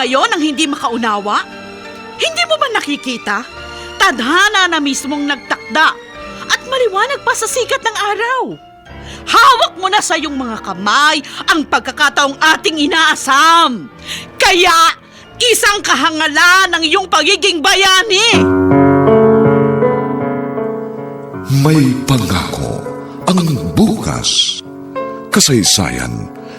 Ngayon ang hindi makaunawa? Hindi mo ba nakikita? Tadhana na mismong nagtakda at maliwanag pa sa sikat ng araw. Hawak mo na sa iyong mga kamay ang pagkakataong ating inaasam. Kaya, isang kahangalan ng iyong pagiging bayani. May pangako ang bukas. Kasaysayan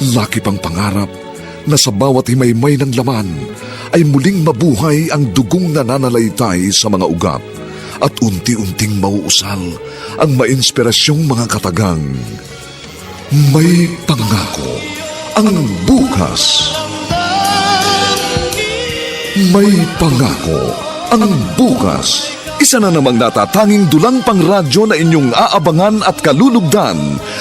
laki pang pangarap na sa bawat himaymay ng laman ay muling mabuhay ang dugong nananalaytay sa mga ugat at unti-unting mauusal ang mainspirasyong mga katagang. May pangako ang bukas. May pangako ang bukas. Isa na namang natatanging dulang pang radyo na inyong aabangan at kalulugdan,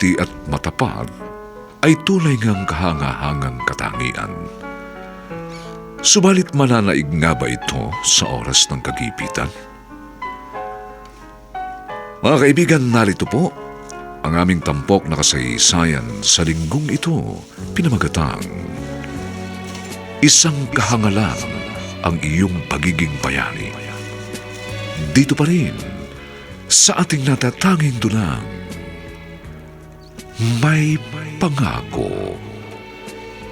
mabuti at matapad ay tunay ngang kahangahangang katangian. Subalit mananaig nga ba ito sa oras ng kagipitan? Mga kaibigan, narito po ang aming tampok na kasaysayan sa linggong ito pinamagatang Isang kahangalan ang iyong pagiging bayani. Dito pa rin sa ating natatanging dulang may pangako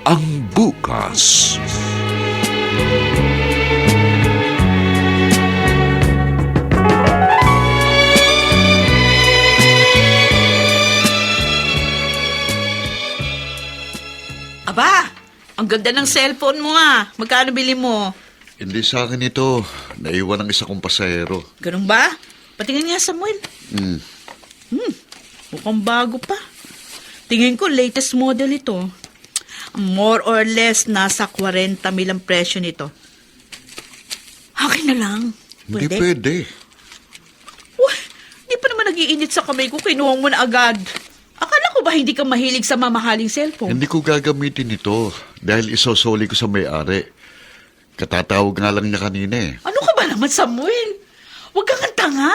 ang bukas. Aba, ang ganda ng cellphone mo ah. Magkano bili mo? Hindi sa akin ito. Naiwan ng isa kong pasahero. Ganun ba? Patingin nga, Samuel. Hmm. Mukhang bago pa. Tingin ko, latest model ito. More or less, nasa 40 mil ang presyo nito. Akin na lang. Hindi Pwede? pwede. Uy, di pa naman nagiinit sa kamay ko, kinuha mo na agad. Akala ko ba hindi ka mahilig sa mamahaling cellphone? Hindi ko gagamitin ito dahil isosoli ko sa may-ari. Katatawag nga lang niya kanina eh. Ano ka ba naman, Samuel? Huwag kang ang tanga.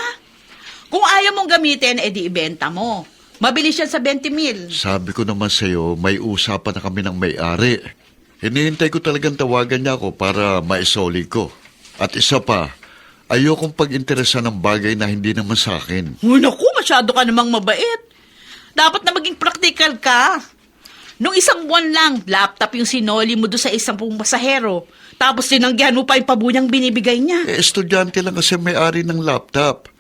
Kung ayaw mong gamitin, edi ibenta mo. Mabilis yan sa 20 mil. Sabi ko naman sa'yo, may usapan na kami ng may-ari. Hinihintay ko talagang tawagan niya ako para maisoli ko. At isa pa, ayokong pag-interesa ng bagay na hindi naman sa akin. Uy, naku, masyado ka namang mabait. Dapat na maging practical ka. Nung isang buwan lang, laptop yung sinoli mo doon sa isang pong pasahero. Tapos tinanggihan mo pa yung pabuyang binibigay niya. Eh, estudyante lang kasi may-ari ng laptop.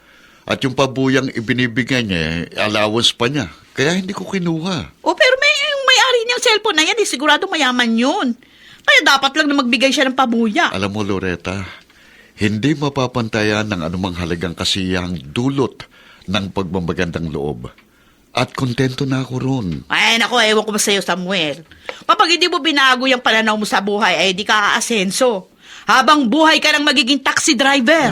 At yung pabuyang ibinibigay niya, eh, allowance pa niya. Kaya hindi ko kinuha. O pero may yung may-ari niyang cellphone na yan, eh, sigurado mayaman yun. Kaya dapat lang na magbigay siya ng pabuya. Alam mo, Loretta, hindi mapapantayan ng anumang halagang kasiyang dulot ng pagmamagandang loob. At kontento na ako ron. Ay, nako, ewan ko ba sa'yo, Samuel. Kapag hindi mo binago yung pananaw mo sa buhay, ay di ka aasenso. Habang buhay ka ng magiging taxi driver.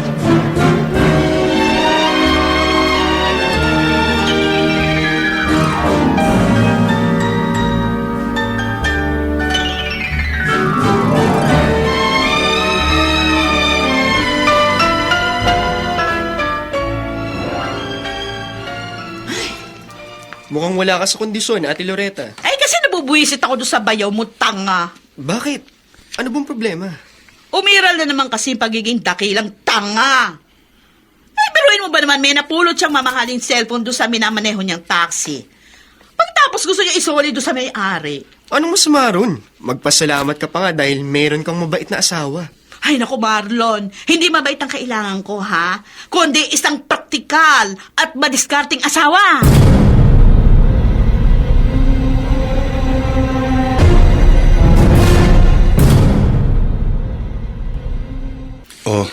Wala ka sa kondisyon, Ate Loretta. Ay, kasi nabubuisit ako doon sa bayaw mo, tanga. Bakit? Ano bang problema? Umiral na naman kasi yung pagiging dakilang tanga. Ay, biruin mo ba naman may napulot siyang mamahaling cellphone doon sa minamaneho niyang taxi? Pagtapos gusto niya isoli doon sa may-ari. Anong masama ron? Magpasalamat ka pa nga dahil meron kang mabait na asawa. Ay, naku Marlon, hindi mabait ang kailangan ko, ha? Kundi isang praktikal at madiskarting asawa. Oh,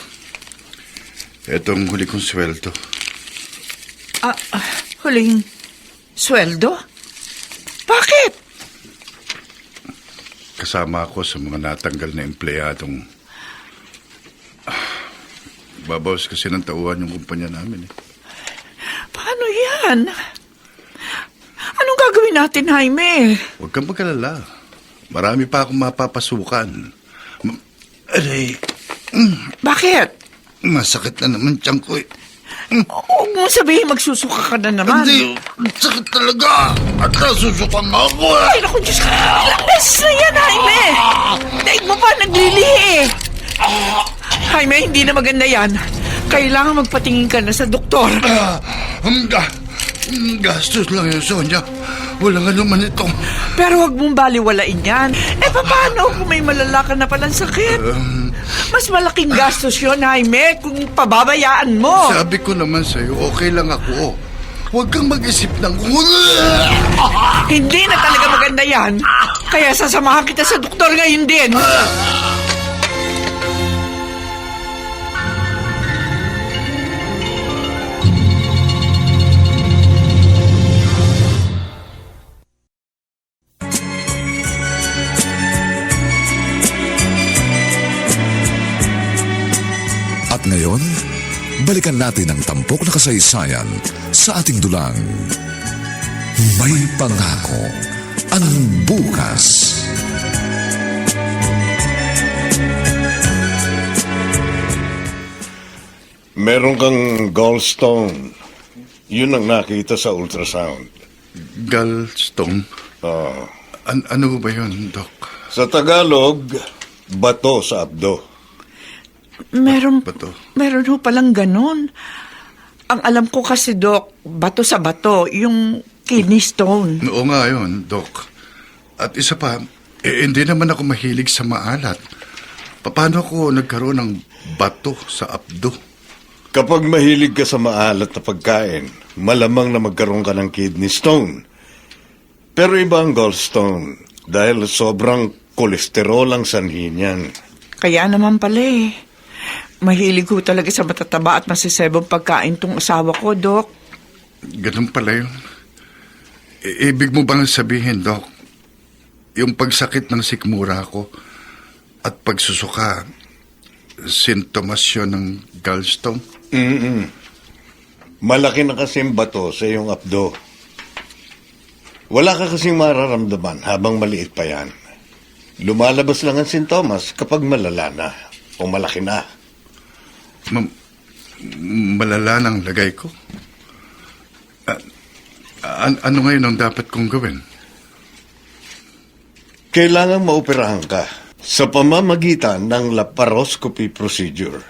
etong huli kong sweldo. Ah, ah, huling sweldo? Bakit? Kasama ako sa mga natanggal na empleyadong... Ah, babawas kasi ng tauhan yung kumpanya namin eh. Paano yan? Anong gagawin natin, Jaime? Huwag kang magkalala. Marami pa akong mapapasukan. Ma- Aray, Bakit? masakit na naman tiyan ko eh. Huwag mo sabihin magsusuka ka na naman. Hindi, sakit talaga. At nasusukan nga ako eh. Ay, naku, Diyos ka. Ilang beses na yan, Jaime. Daig mo pa naglilihi eh. Jaime, hindi na maganda yan. Kailangan magpatingin ka na sa doktor. Ah, ang ga- ang gastos lang yun, Sonia. Walang ano man ito. Pero huwag mong baliwalain yan. Eh, paano kung may malala ka na palang sakit? Mas malaking gastos yun, Jaime, kung pababayaan mo. Sabi ko naman sa'yo, okay lang ako. Huwag kang mag-isip ng... Hindi na talaga maganda yan. Kaya sasamahan kita sa doktor ngayon din. Balikan natin ang tampok na kasaysayan sa ating dulang. May pangako ang bukas. Meron kang gallstone. Yun ang nakita sa ultrasound. Gallstone? Ah. An- ano ba yun, Doc? Sa Tagalog, bato sa abdo. Meron, Bato. meron ho palang ganun. Ang alam ko kasi, Dok, bato sa bato, yung kidney stone. Oo nga yun, Doc. At isa pa, eh, hindi naman ako mahilig sa maalat. Paano ako nagkaroon ng bato sa abdo? Kapag mahilig ka sa maalat na pagkain, malamang na magkaroon ka ng kidney stone. Pero iba ang gallstone dahil sobrang kolesterol ang sanhi niyan. Kaya naman pala eh. Mahilig ho talaga sa matataba at masisebong pagkain tong asawa ko, Dok. Ganun pala yun. I- ibig mo bang sabihin, Doc, yung pagsakit ng sikmura ko at pagsusuka, sintomas yun ng gallstone? Mm-mm. Malaki na kasing bato sa iyong abdo. Wala ka kasing mararamdaman habang maliit pa yan. Lumalabas lang ang sintomas kapag malala na o malaki na. Ma- malala ng lagay ko? A- an- ano ngayon ang dapat kong gawin? Kailangang maoperahan ka sa pamamagitan ng laparoscopy procedure.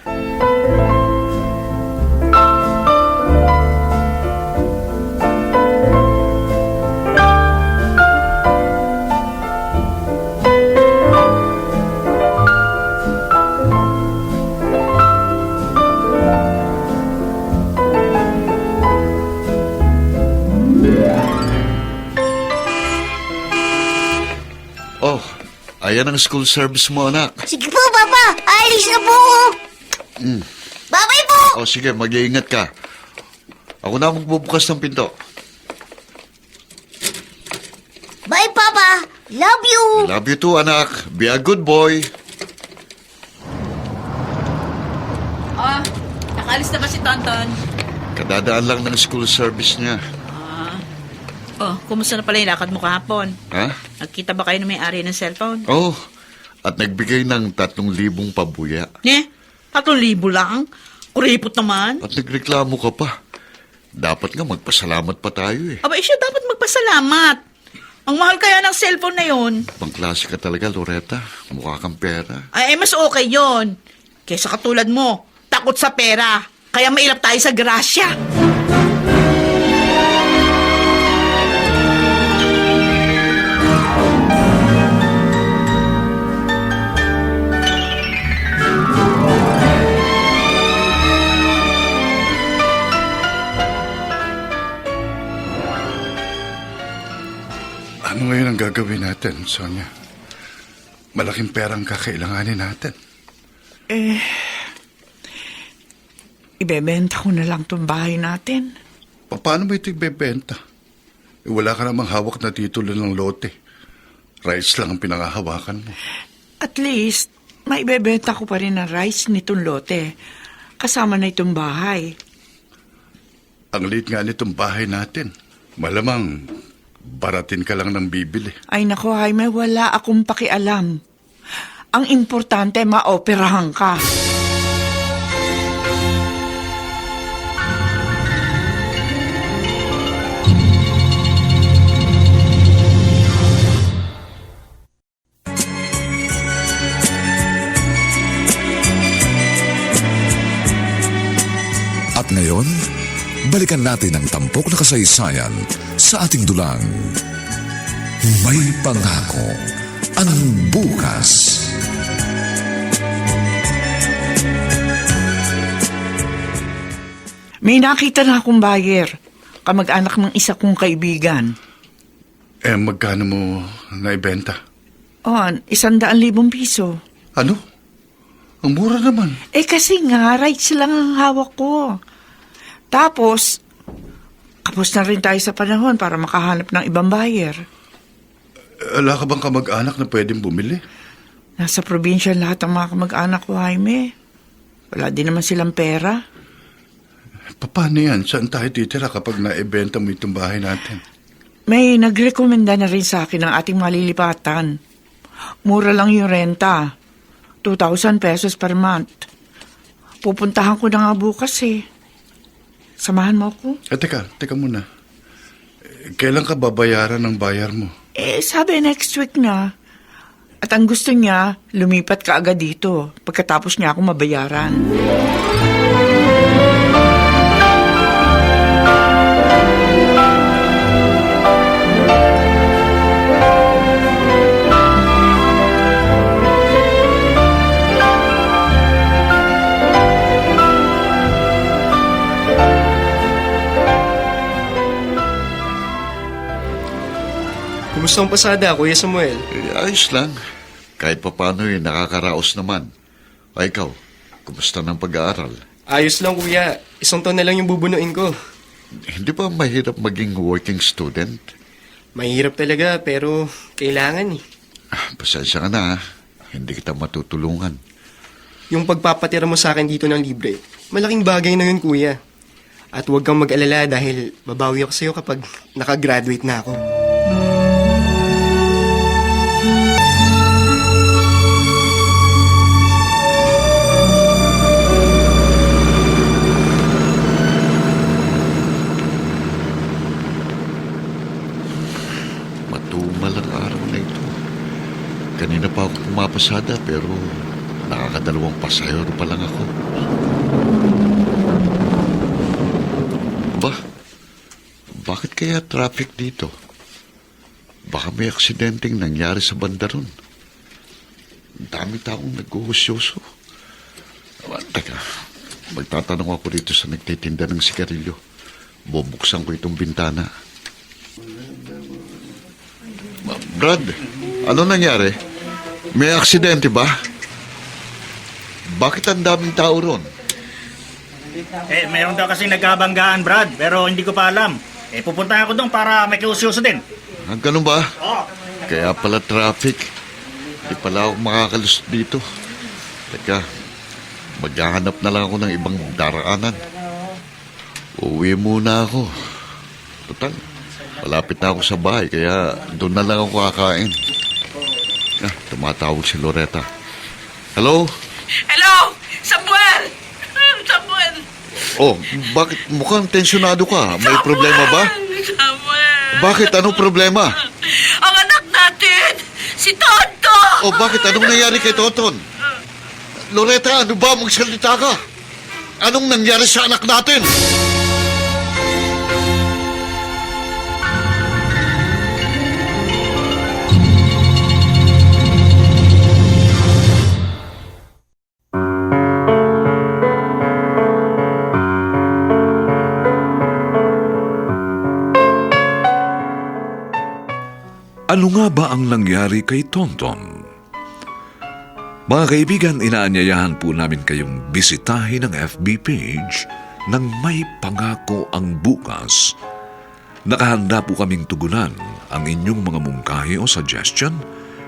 Ayan ang school service mo, anak. Sige po, Papa. Alis na po ako. Bye-bye po. Oh, sige, mag-iingat ka. Ako na magbubukas ng pinto. Bye, Papa. Love you. Love you too, anak. Be a good boy. Ah, nakaalis na ba si Tonton? Kadadaan lang ng school service niya. Oh, kumusta na pala yung lakad mo kahapon? Ha? Nagkita ba kayo ng may-ari ng cellphone? Oh, at nagbigay ng tatlong libong pabuya. Ne? Tatlong libo lang? Kuripot naman. At nagreklamo ka pa. Dapat nga magpasalamat pa tayo eh. Aba, eh, siya dapat magpasalamat. Ang mahal kaya ng cellphone na yon. Pangklase ka talaga, Loretta. Mukha kang pera. Ay, mas okay yon. Kesa katulad mo, takot sa pera. Kaya mailap tayo sa grasya. Gagawin natin, Sonia? Malaking perang kakailanganin natin. Ibebenta ko na lang tong bahay natin. Pa- Paano mo ito ibebenta? Eh, wala ka namang hawak na titulo ng lote. Rights lang ang pinangahawakan mo. At least, maibebenta ko pa rin ang rice nitong lote. Kasama na itong bahay. Ang liit nga nitong bahay natin. Malamang, baratin ka lang ng bibili. Ay nako, Jaime, wala akong pakialam. Ang importante, maoperahan ka. At ngayon, balikan natin ang tampok na kasaysayan sa ating dulang. May pangako ang bukas. May nakita na akong buyer. Kamag-anak ng isa kong kaibigan. Eh, magkano mo naibenta? O, isang daan libong piso. Ano? Ang mura naman. Eh kasi nga, rights lang ang hawak ko. Tapos, kapos na rin tayo sa panahon para makahanap ng ibang buyer. Wala ka bang kamag-anak na pwedeng bumili? Nasa probinsya lahat ng mga kamag-anak ko, Jaime. Wala din naman silang pera. Pa- Paano yan? Saan tayo titira kapag naibenta mo itong bahay natin? May nagrekomenda na rin sa akin ng ating malilipatan. Mura lang yung renta. 2,000 pesos per month. Pupuntahan ko na nga bukas eh. Samahan mo ako? Eh, teka, teka muna. Eh, Kailan ka babayaran ng bayar mo? Eh, sabi next week na. At ang gusto niya, lumipat ka agad dito pagkatapos niya ako mabayaran. Kumusta ang pasada, Kuya Samuel? Eh, ayos lang. Kahit pa paano eh, nakakaraos naman. Ay, ikaw, kumusta ng pag-aaral? Ayos lang, Kuya. Isang taon na lang yung bubunuin ko. Hindi ba mahirap maging working student? Mahirap talaga, pero kailangan eh. Ah, pasensya ka na, ah. hindi kita matutulungan. Yung pagpapatira mo sa akin dito ng libre, malaking bagay na yun, Kuya. At huwag kang mag-alala dahil babawi ako sa'yo kapag nakagraduate na ako. Pumapasada pero nakakadalawang pasahero pa lang ako. Ba? Bakit kaya traffic dito? Baka may aksidenteng nangyari sa banda ron. Dami taong naghuhusyoso. Teka, magtatanong ako dito sa nagtitinda ng sigarilyo. Bubuksan ko itong bintana. Brad, ano nangyari? May aksidente ba? Bakit ang daming tao ron? Eh, meron daw kasi nagkabanggaan, Brad, pero hindi ko pa alam. Eh, pupunta ako doon para may kiusyoso din. Ah, ganun ba? Kaya pala traffic. Hindi pala ako makakalus dito. Teka, maghahanap na lang ako ng ibang daraanan. Uwi muna ako. Total, malapit na ako sa bahay, kaya doon na lang ako kakain. Ah, tumatawag si Loretta. Hello? Hello! Samuel! Samuel! Oh, bakit mukhang tensyonado ka? May problema ba? Samuel! Bakit? Anong problema? Ang anak natin, si Tonto! O bakit? Anong nangyari kay Toton? Loretta, ano ba? Magsalita ka. Anong nangyari sa anak natin? Ano nga ba ang nangyari kay Tonton? Mga kaibigan, inaanyayahan po namin kayong bisitahin ang FB page ng May Pangako ang Bukas. Nakahanda po kaming tugunan ang inyong mga mungkahi o suggestion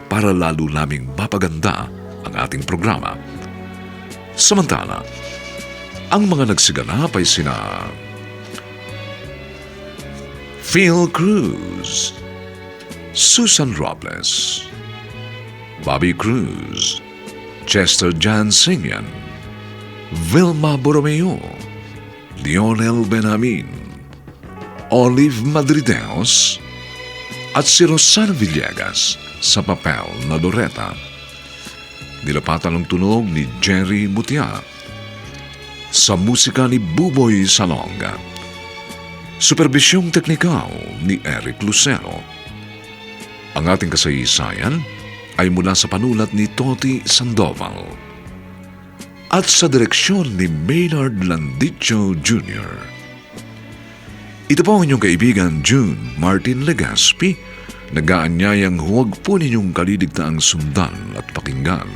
para lalo naming mapaganda ang ating programa. Samantala, ang mga nagsiganap ay sina Phil Cruz, Susan Robles, Bobby Cruz, Chester Jan Singyan, Vilma Borromeo, Lionel Benamin, Olive Madrideos, at si Rosana Villegas sa papel na Loretta. Nilapatan ng tunog ni Jerry Mutia sa musika ni Buboy Salonga. Superbisyong teknikal ni Eric Lucero. Ang ating kasaysayan ay mula sa panulat ni Toti Sandoval at sa direksyon ni Maynard Landicho Jr. Ito po ang inyong kaibigan June Martin Legaspi nag-aanyayang huwag po ninyong kaliligtaang sundan at pakinggan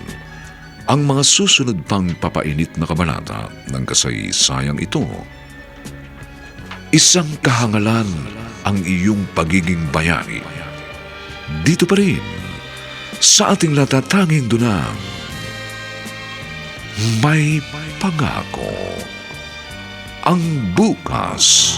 ang mga susunod pang papainit na kabanata ng kasaysayang ito. Isang kahangalan ang iyong pagiging bayani dito pa rin sa ating natatanging dunang may pangako ang bukas.